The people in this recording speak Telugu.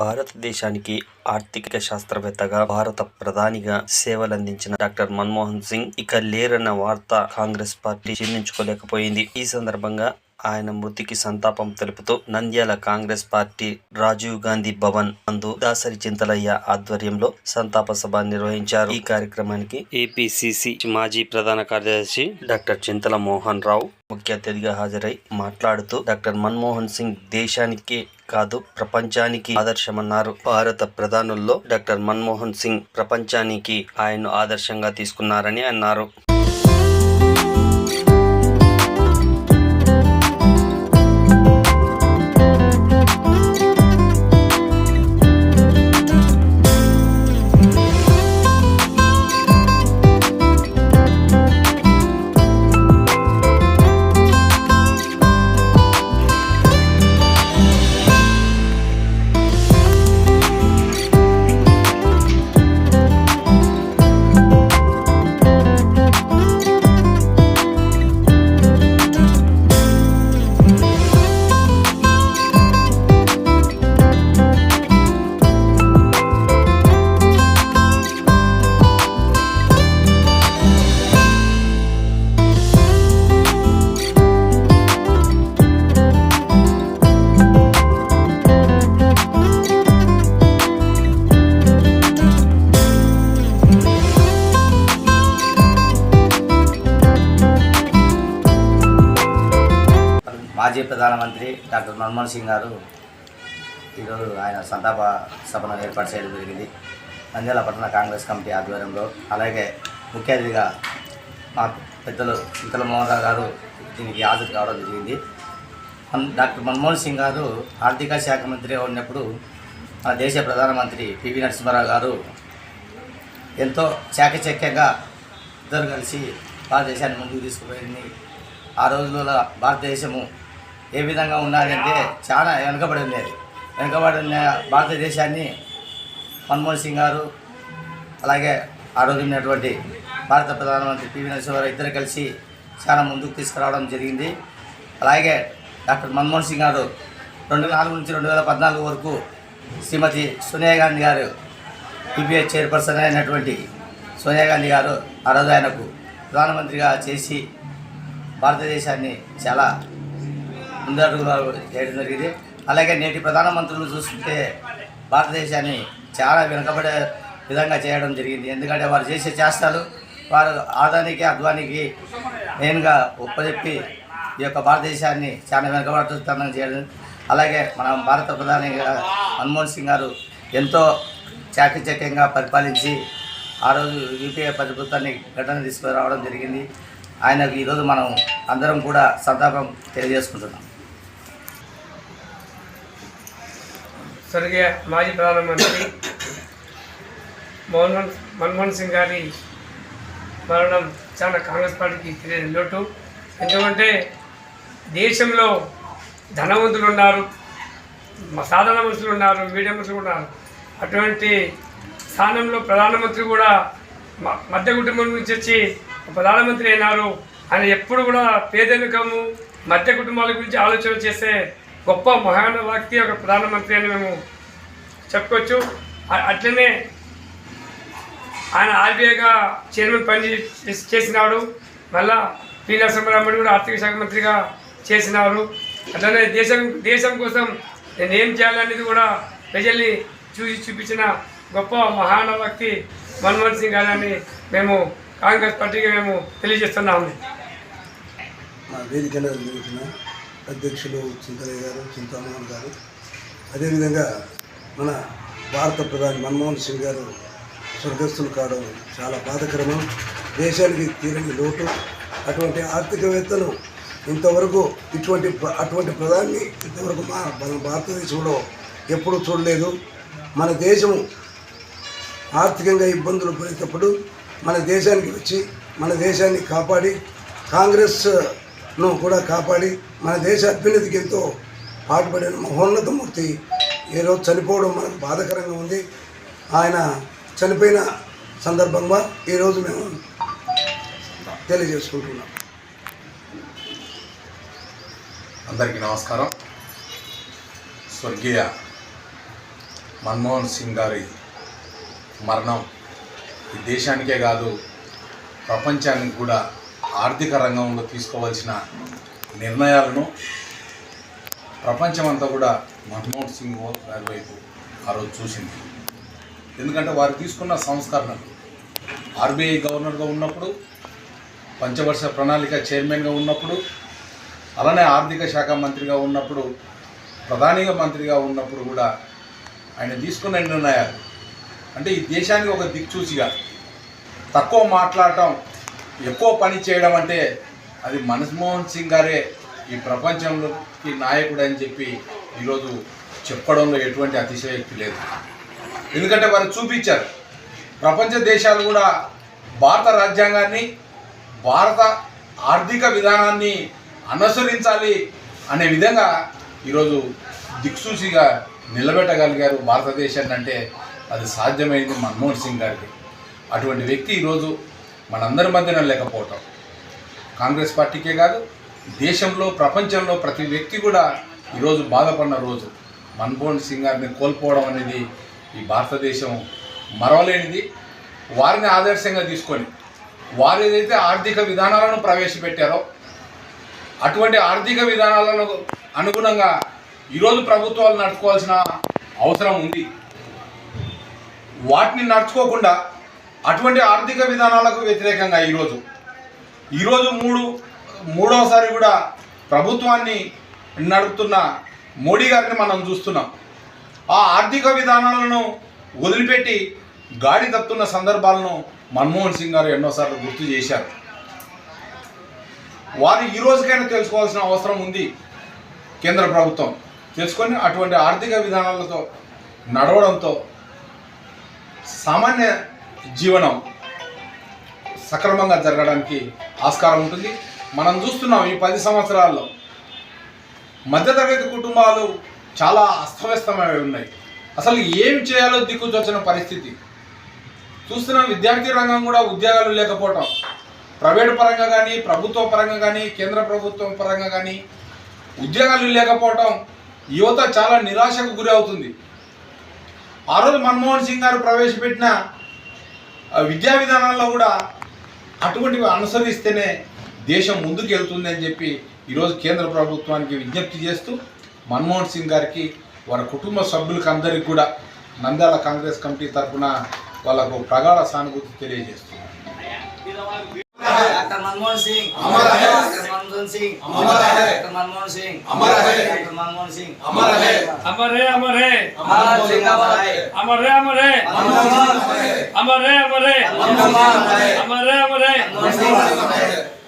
భారతదేశానికి ఆర్థిక శాస్త్రవేత్తగా భారత ప్రధానిగా సేవలందించిన డాక్టర్ మన్మోహన్ సింగ్ ఇక లేరన్న వార్త కాంగ్రెస్ పార్టీ జీర్ణించుకోలేకపోయింది ఈ సందర్భంగా ఆయన మృతికి సంతాపం తెలుపుతూ నంద్యాల కాంగ్రెస్ పార్టీ రాజీవ్ గాంధీ భవన్ అందు దాసరి చింతలయ్య ఆధ్వర్యంలో సంతాప సభ నిర్వహించారు. ఈ కార్యక్రమానికి ఏపీసీసీ మాజీ ప్రధాన కార్యదర్శి డాక్టర్ చింతల మోహన్ రావు ముఖ్య అతిథిగా హాజరై మాట్లాడుతూ డాక్టర్ మన్మోహన్ సింగ్ దేశానికి కాదు ప్రపంచానికి ఆదర్శమన్నారు. భారత ప్రధానుల్లో డాక్టర్ మన్మోహన్ సింగ్ ప్రపంచానికి ఆయన్ను ఆదర్శంగా తీసుకున్నారని అన్నారు. మాజీ ప్రధానమంత్రి డాక్టర్ మన్మోహన్ సింగ్ గారు ఈరోజు ఆయన సంతాప సభను ఏర్పాటు చేయడం జరిగింది. నంద్యాల పట్టణ కాంగ్రెస్ కమిటీ ఆధ్వర్యంలో. అలాగే ముఖ్య అతిథిగా మా పెద్దలు చింతల మోహన్ గారు దీనికి హాజరు కావడం జరిగింది. డాక్టర్ మన్మోహన్ సింగ్ గారు ఆర్థిక శాఖ మంత్రిగా ఉన్నప్పుడు మన దేశ ప్రధానమంత్రి పివి నరసింహారావు గారు ఎంతో చాకచక్యంగా ఇద్దరు కలిసి భారతదేశాన్ని ముందుకు తీసుకుపోయింది. ఆ రోజుల్లో భారతదేశము ఏ విధంగా ఉన్నారంటే చాలా వెనుకబడి ఉండేది వెనుకబడి ఉన్న భారతదేశాన్ని మన్మోహన్ సింగ్ గారు అలాగే ఆ రోజు ఉన్నటువంటి భారత ప్రధానమంత్రి పివి నరసింహారావు ఇద్దరు కలిసి చాలా ముందుకు తీసుకురావడం జరిగింది. అలాగే డాక్టర్ మన్మోహన్ సింగ్ గారు రెండు నాలుగు నుంచి రెండు వేల పద్నాలుగు వరకు శ్రీమతి సోనియా గాంధీ గారు యూపీఏ చైర్పర్సన్ అయినటువంటి సోనియా గాంధీ గారు ఆ రోజు ఆయనకు ప్రధానమంత్రిగా చేసి భారతదేశాన్ని చాలా ముందడుగులు చేయడం జరిగింది అలాగే నేటి ప్రధానమంత్రులు చూస్తుంటే భారతదేశాన్ని చాలా వెనుకబడే విధంగా చేయడం జరిగింది. ఎందుకంటే వారు చేసే చేష్టాలు వారు ఆదానికి అద్వానికి మెయిన్గా ఒప్పజెప్పి ఈ యొక్క భారతదేశాన్ని చాలా వెనుకబడుతున్న చేయడం అలాగే మన భారత ప్రధాని మన్మోహన్ సింగ్ గారు ఎంతో చాకచక్యంగా పరిపాలించి ఆ రోజు యూపీఏ ప్రభుత్వాన్ని ఘటన తీసుకురావడం జరిగింది. ఆయనకు ఈరోజు మనం అందరం కూడా సంతాపం తెలియజేసుకుంటున్నాం. స్వర్గీయ మాజీ ప్రధానమంత్రి మోహన్ మన్మోహన్ సింగ్ గారి మరణం చాలా కాంగ్రెస్ పార్టీకి తెలియని లోటు. ఎందుకంటే దేశంలో ధనవంతులు ఉన్నారు సాధారణ మనుషులు ఉన్నారు మీడియం మనుషులు ఉన్నారు. అటువంటి స్థానంలో ప్రధానమంత్రి కూడా మధ్య కుటుంబం నుంచి వచ్చి ప్రధానమంత్రి అయినారు. ఆయన ఎప్పుడు కూడా పేదరికము మధ్య కుటుంబాల గురించి ఆలోచన చేసే గొప్ప మహాన వ్యక్తి ఒక ప్రధానమంత్రి అని మేము చెప్పుకోవచ్చు. అట్లనే ఆయన ఆర్బీఐగా చైర్మన్ పని చేసి- చేసినాడు. మళ్ళా పి నరసింహరామన్ కూడా ఆర్థిక శాఖ మంత్రిగా చేసినారు. అట్లనే దేశం దేశం కోసం నేను ఏం చేయాలనేది కూడా ప్రజల్ని చూసి చూపించిన గొప్ప మహాన వ్యక్తి మన్మోహన్ సింగ్ గారని మేము కాంగ్రెస్ పార్టీకి మేము తెలియజేస్తున్నాము. వేదికలో అధ్యక్షులు చింతలయ్య గారు చింతామోహన్ గారు. అదేవిధంగా మన భారత ప్రధాని మన్మోహన్ సింగ్ గారు స్వర్గస్థులు కావడం చాలా బాధకరము. దేశానికి తీరని లోటు. అటువంటి ఆర్థికవేత్తలు ఇంతవరకు ఇటువంటి అటువంటి ప్రధాని ఇంతవరకు మా మన భారతదేశంలో ఎప్పుడూ చూడలేదు. మన దేశము ఆర్థికంగా ఇబ్బందులు పడేటప్పుడు మన దేశానికి వచ్చి మన దేశాన్ని కాపాడి కాంగ్రెస్ ను కూడా కాపాడి మన దేశ అభ్యున్నతికి ఎంతో పాటుపడిన మహోన్నతమూర్తి ఈరోజు చనిపోవడం మనకు బాధకరంగా ఉంది. ఆయన చనిపోయిన సందర్భంగా ఈరోజు మేము తెలియజేసుకుంటున్నాం. అందరికీ నమస్కారం. స్వర్గీయ మన్మోహన్ సింగ్ గారి మరణం ఈ దేశానికే కాదు ప్రపంచానికి కూడా ఆర్థిక రంగంలో తీసుకోవాల్సిన నిర్ణయాలను ప్రపంచమంతా కూడా మన్మోహన్ సింగ్ గారి వైపు ఆ రోజు చూసింది. ఎందుకంటే వారు తీసుకున్న సంస్కరణలు ఆర్బీఐ గవర్నర్గా ఉన్నప్పుడు పంచవర్ష ప్రణాళిక చైర్మన్గా ఉన్నప్పుడు అలానే ఆర్థిక శాఖ మంత్రిగా ఉన్నప్పుడు ప్రధానిగా మంత్రిగా ఉన్నప్పుడు కూడా ఆయన తీసుకున్న నిర్ణయాలు. అంటే ఈ దేశానికి ఒక దిక్చూచిగా తక్కువ మాట్లాడటం ఎక్కువ పని చేయడం అంటే అది మన్మోహన్ సింగ్ గారే ఈ ప్రపంచంలోకి నాయకుడు అని చెప్పి ఈరోజు చెప్పడంలో ఎటువంటి అతిశయోక్తి లేదు. ఎందుకంటే వారు చూపించారు. ప్రపంచ దేశాలు కూడా భారత రాజ్యాంగాన్ని భారత ఆర్థిక విధానాన్ని అనుసరించాలి అనే విధంగా ఈరోజు దిక్సూచిగా నిలబెట్టగలిగారు భారతదేశాన్ని అంటే అది సాధ్యమైంది మన్మోహన్ సింగ్ గారికి. అటువంటి వ్యక్తి ఈరోజు మనందరి మధ్యన లేకపోవటం. కాంగ్రెస్ పార్టీకే కాదు దేశంలో ప్రపంచంలో ప్రతి వ్యక్తి కూడా ఈరోజు బాధపడిన రోజు. మన్మోహన్ సింగ్ గారిని కోల్పోవడం అనేది ఈ భారతదేశం మరవలేనిది. వారిని ఆదర్శంగా తీసుకొని వారు ఏదైతే ఆర్థిక విధానాలను ప్రవేశపెట్టారో అటువంటి ఆర్థిక విధానాలను అనుగుణంగా ఈరోజు ప్రభుత్వాలు నడుచుకోవాల్సిన అవసరం ఉంది. వాటిని నడుచుకోకుండా అటువంటి ఆర్థిక విధానాలకు వ్యతిరేకంగా ఈరోజు ఈరోజు మూడు మూడవసారి కూడా ప్రభుత్వాన్ని నడుపుతున్న మోడీ గారిని మనం చూస్తున్నాం. ఆ ఆర్థిక విధానాలను వదిలిపెట్టి గాడి తప్పుతున్న సందర్భాలను మన్మోహన్ సింగ్ గారు ఎన్నోసార్లు గుర్తు చేశారు. వారు ఈ రోజుకైనా తెలుసుకోవాల్సిన అవసరం ఉంది కేంద్ర ప్రభుత్వం. తెలుసుకొని అటువంటి ఆర్థిక విధానాలతో నడవడంతో సామాన్య జీవనం సక్రమంగా జరగడానికి ఆస్కారం ఉంటుంది. మనం చూస్తున్నాం ఈ పది సంవత్సరాల్లో మధ్యతరగతి కుటుంబాలు చాలా అస్తవ్యస్తమై ఉన్నాయి. అసలు ఏం చేయాలో దిక్కుచొచ్చిన పరిస్థితి. చూస్తున్నాం విద్యార్థి రంగం కూడా ఉద్యోగాలు లేకపోవటం. ప్రైవేట్ పరంగా కానీ ప్రభుత్వ పరంగా కానీ కేంద్ర ప్రభుత్వం పరంగా కానీ ఉద్యోగాలు లేకపోవటం యువత చాలా నిరాశకు గురి అవుతుంది. ఆ రోజు మన్మోహన్ సింగ్ గారు ప్రవేశపెట్టిన విద్యా విధానాల్లో కూడా అటువంటివి అనుసరిస్తేనే దేశం ముందుకు వెళ్తుంది అని చెప్పి ఈరోజు కేంద్ర ప్రభుత్వానికి విజ్ఞప్తి చేస్తూ మన్మోహన్ సింగ్ గారికి వారి కుటుంబ సభ్యులకు అందరికీ కూడా నంద్యాల కాంగ్రెస్ కమిటీ తరఫున వాళ్ళకు ప్రగాఢ సానుభూతి తెలియజేస్తున్నారు डॉक्टर मनमोहन सिंह हमारा है डॉक्टर मनमोहन सिंह हमारा है डॉक्टर मनमोहन सिंह हमारा है डॉक्टर मनमोहन सिंह हमारा है अमर है अमर है अमर जिंदाबाद है अमर है अमर है अमर है अमर है अमर है अमर है अमर है